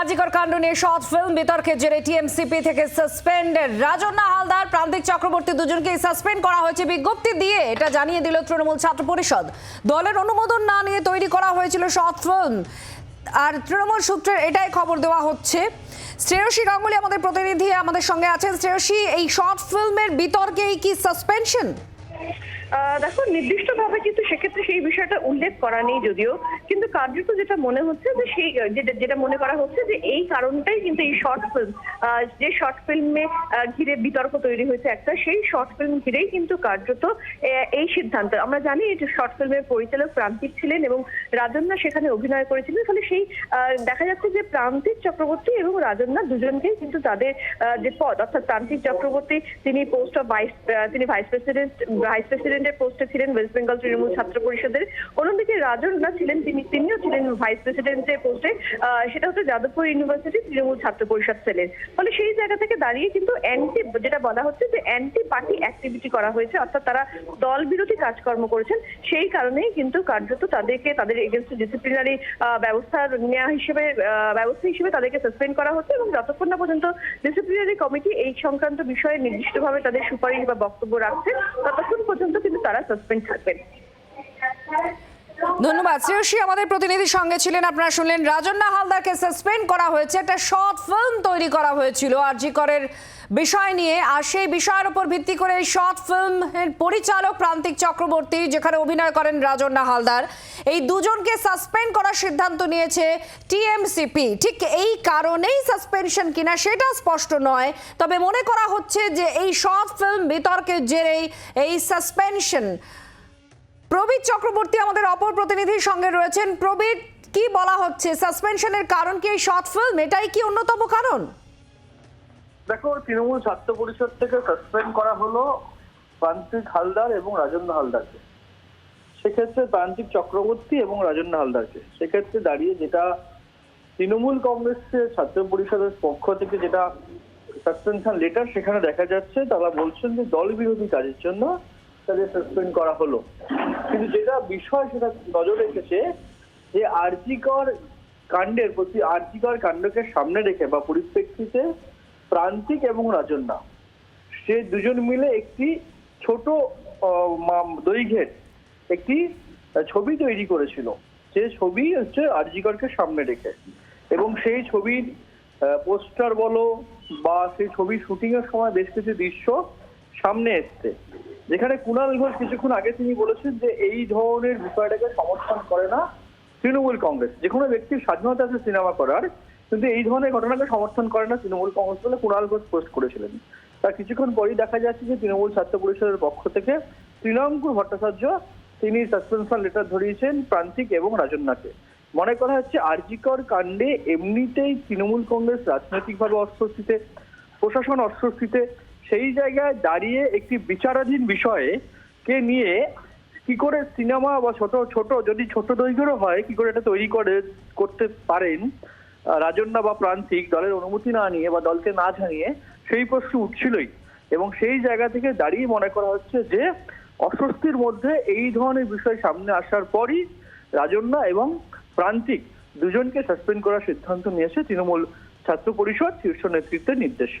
আজিকর কাণ্ড নিয়ে short film বিতর্কের জেরে টিএমসিপি থেকে সাসপেন্ড রাজন্না হালদার। প্রান্তিক চক্রবর্তী দুজনকে সাসপেন্ড করা হয়েছে বিজ্ঞপ্তি দিয়ে, এটা জানিয়ে দিল তৃণমূল ছাত্র পরিষদ। দলের অনুমোদন না নিয়ে তৈরি করা হয়েছিল শর্ট ফিল্ম আর তৃণমূল সূত্রে এটাই খবর দেওয়া হচ্ছে। শ্রেয়সী গাঙ্গুলি আমাদের প্রতিনিধি, আমাদের সঙ্গে আছেন। শ্রেয়সী, এই শর্ট ফিল্মের বিতর্কেই কি সাসপেনশন দেখো, নির্দিষ্টভাবে কিন্তু সেক্ষেত্রে সেই বিষয়টা উল্লেখ করা নেই যদিও, কিন্তু কার্যত যেটা মনে হচ্ছে যে সেই, যেটা মনে করা হচ্ছে যে এই কারণটাই কিন্তু এই শর্ট ফিল্ম যে শর্ট ফিল্মে ঘিরে বিতর্ক তৈরি হয়েছে একটা, সেই শর্ট ফিল্ম ঘিরেই কিন্তু কার্যত এই সিদ্ধান্ত। আমরা জানি এই শর্ট ফিল্মের পরিচালক প্রান্তিক ছিলেন এবং রাজন্না সেখানে অভিনয় করেছিলেন, ফলে সেই দেখা যাচ্ছে যে প্রান্তিক চক্রবর্তী এবং রাজন্না দুজনকেই কিন্তু তাদের যে পদ, অর্থাৎ প্রান্তিক চক্রবর্তী, তিনি পোস্ট অফ ভাইস তিনি ভাইস প্রেসিডেন্ট ভাইস প্রেসিডেন্টের পোস্টে ছিলেন ওয়েস্ট বেঙ্গল তৃণমূল ছাত্র পরিষদের। অন্যদিকে রাজন্না ছিলেন, তিনি তিনিও ছিলেন ভাইস প্রেসিডেন্টের পোস্টে সেটা হচ্ছে যাদবপুর ইউনিভার্সিটি তৃণমূল ছাত্র পরিষদ সেলের। ফলে সেই জায়গা থেকে দাঁড়িয়ে কিন্তু অ্যান্টি যেটা বলা হচ্ছে যে অ্যান্টি পার্টি অ্যাক্টিভিটি করা হয়েছে, অর্থাৎ তারা দল বিরোধী কাজকর্ম করেছেন, সেই কারণেই কিন্তু কার্যত তাদেরকে, তাদের এগেনস্ট ডিসিপ্লিনারি ব্যবস্থা নেওয়া হিসেবে ব্যবস্থা হিসেবে তাদেরকে সাসপেন্ড করা হচ্ছে এবং যতক্ষণ না পর্যন্ত ডিসিপ্লিনারি কমিটি এই সংক্রান্ত বিষয়ে নির্দিষ্টভাবে তাদের সুপারিশ বা বক্তব্য রাখছে, ততক্ষণ পর্যন্ত কিন্তু তারা সাসপেন্ড থাকবেন। ধন্যবাদ। শ্রেয়সী আমাদের প্রতিনিধির সঙ্গে ছিলেন আপনারা শুনলেন রাজন্না হালদারকে সাসপেন্ড করা হয়েছে। একটা শর্ট ফিল্ম তৈরি করা হয়েছিল আরজি করের বিষয় নিয়ে। আর সেই বিষয়ের উপর ভিত্তি করে এই শর্ট ফিল্মের পরিচালক প্রান্তিক চক্রবর্তী, যেখানে অভিনয় করেন রাজন্না হালদার, এই দুজনকে সাসপেন্ড করার সিদ্ধান্ত নিয়েছে টিএমসিপি। ঠিক এই কারণেই সাসপেনশন কিনা সেটা স্পষ্ট নয়। তবে মনে করা হচ্ছে যে এই শর্ট ফিল্ম বিতর্কের জেরেই এই সাসপেনশন প্রবীর চক্রবর্তী আমাদের অপর প্রতিনিধির সঙ্গে রয়েছেন। প্রবীর, কি বলা হচ্ছে? সাসপেনশনের কারণ কি এই শর্ট ফিল্ম এটাই কি অন্যতম কারণ? দেখো, তৃণমূল ছাত্র পরিষদ থেকে সাসপেন্ড করা হলো প্রান্তিক হালদার এবং রাজেন্দ্র হালদারকে। সেক্ষেত্রে প্রান্তিক চক্রবর্তী এবং রাজেন্দ্র হালদারকে। সেক্ষেত্রে দাঁড়িয়ে যেটা তৃণমূল কংগ্রেসের ছাত্র পরিষদের পক্ষ থেকে যেটা সাসপেনশন লেটার সেখানে দেখা যাচ্ছে, তারা বলছেন যে দল বিরোধী কাজের জন্য তাদের সাসপেন্ড করা হলো। কিন্তু যেটা বিষয় সেটা নজর রেখেছে যে আরজিকর কাণ্ডের প্রতি, আরজিকর কাণ্ডকে সামনে রেখে বা পরিপ্রেক্ষিতে প্রান্তিক এবং রাজন্যা, সে দুজন মিলে একটি ছোট দৈর্ঘ্যের একটি ছবি তৈরি করেছিল। যে ছবি হচ্ছে আরজিকরকে সামনে রেখে। এবং সেই ছবির পোস্টার বলো বা সেই ছবি শুটিং এর সময় বেশ কিছু দৃশ্য সামনে এসছে। যেখানে কুণাল ঘোষ কিছুক্ষণ আগে তিনি বলেছেন যে এই ধরনের বিষয়টাকে সমর্থন করে না তৃণমূল কংগ্রেস। যে কোনো ব্যক্তির স্বাধীনতা আছে সিনেমা করার, কিন্তু এই ধরনের ঘটনাকে সমর্থন করে না তৃণমূল কংগ্রেস বলে কুণাল ঘোষ পোস্ট করেছিলেন। তার কিছুক্ষণ পরেই দেখা যাচ্ছে যে তৃণমূল ছাত্র পরিষদের পক্ষ থেকে তৃণাঙ্কুর ভট্টাচার্য, তিনি সাসপেনশন লেটার ধরিয়েছেন প্রান্তিক এবং রাজন্যাকে। মনে করা হচ্ছে আরজিকর কাণ্ডে এমনিতেই তৃণমূল কংগ্রেস রাজনৈতিকভাবে অস্বস্তিতে, প্রশাসন অস্বস্তিতে সেই জায়গায় দাঁড়িয়ে একটি বিচারাধীন বিষয়ে কে নিয়ে কি করে সিনেমা বা ছোট ছোট, যদি ছোট দৈর্ঘ্যেরও হয়, কি করে এটা তৈরি করে, করতে পারেন? রাজন্যা বা প্রান্তিক দলের অনুমতি না নিয়ে বা দলকে না জানিয়ে সেই প্রশ্ন উঠছিলই। এবং সেই জায়গা থেকে দাঁড়িয়ে মনে করা হচ্ছে যে, অস্বস্তির মধ্যে এই ধরনের বিষয় সামনে আসার পরই রাজন্যা এবং প্রান্তিক দুজনকে সাসপেন্ড করার সিদ্ধান্ত নিয়েছে তৃণমূল ছাত্র পরিষদ শীর্ষ নেতৃত্বের নির্দেশে।